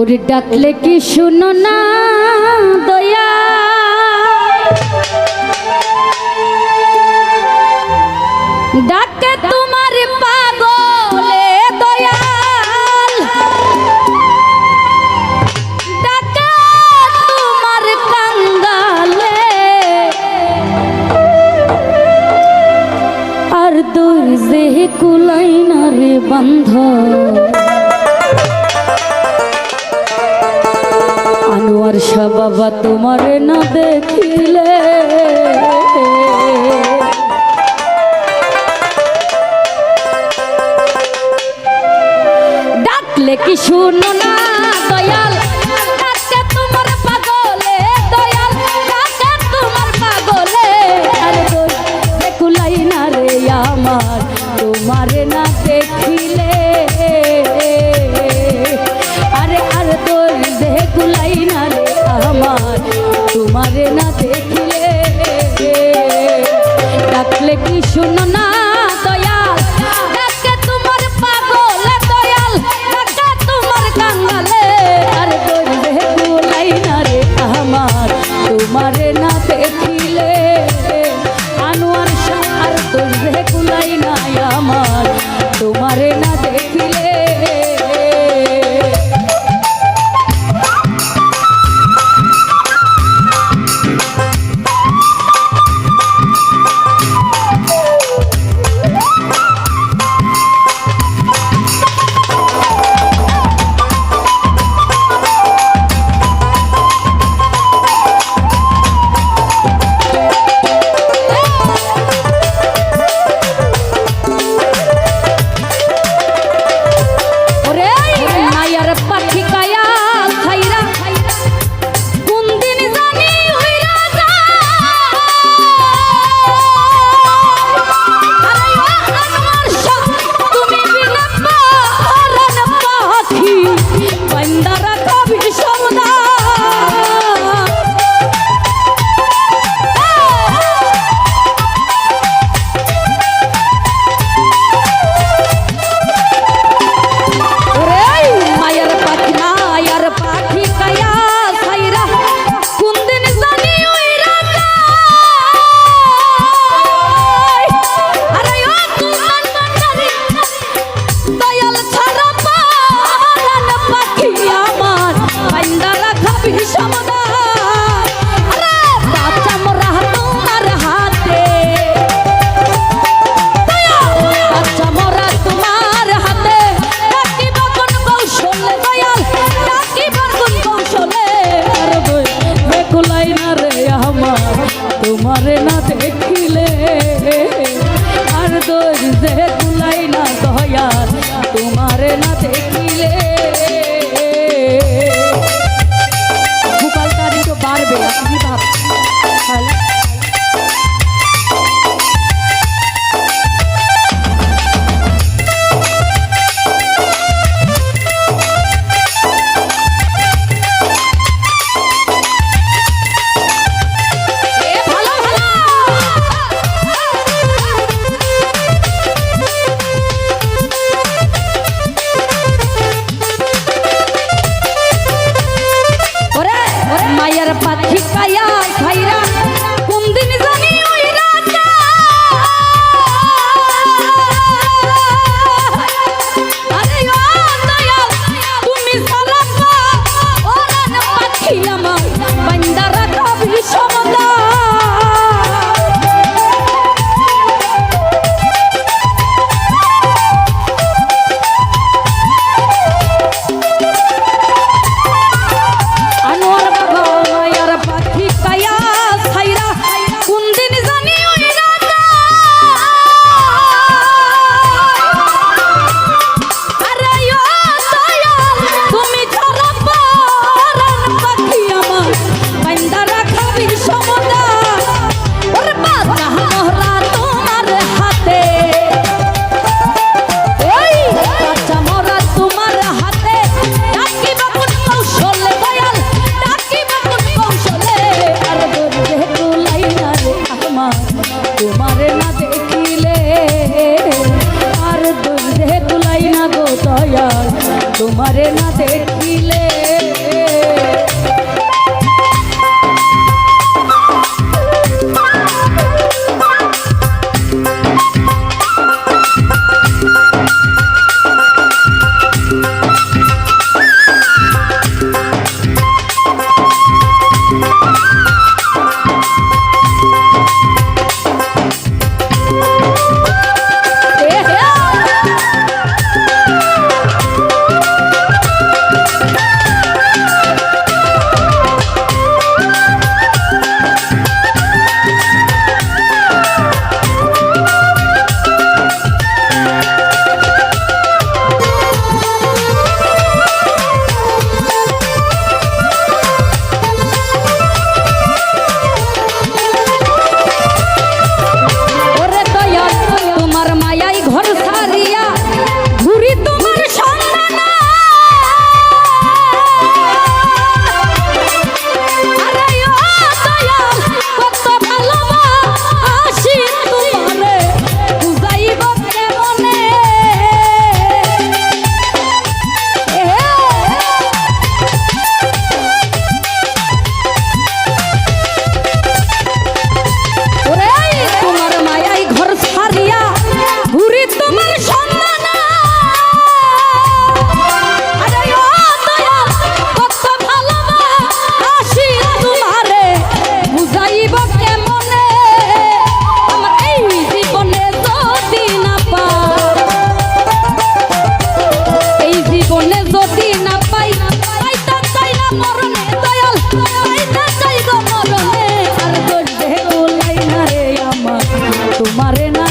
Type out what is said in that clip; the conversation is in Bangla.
ওরে ডাকলে কি শুনো না দয়া? ডাকে তোমার পাগলে দয়াল। ডাকে তোমার কাঙ্গালে। আর দূর যে কুলাই না রে বন্ধ আশা বাবা তোমার না দেখিলে। ডাকলে কি শুনুন তোমারে না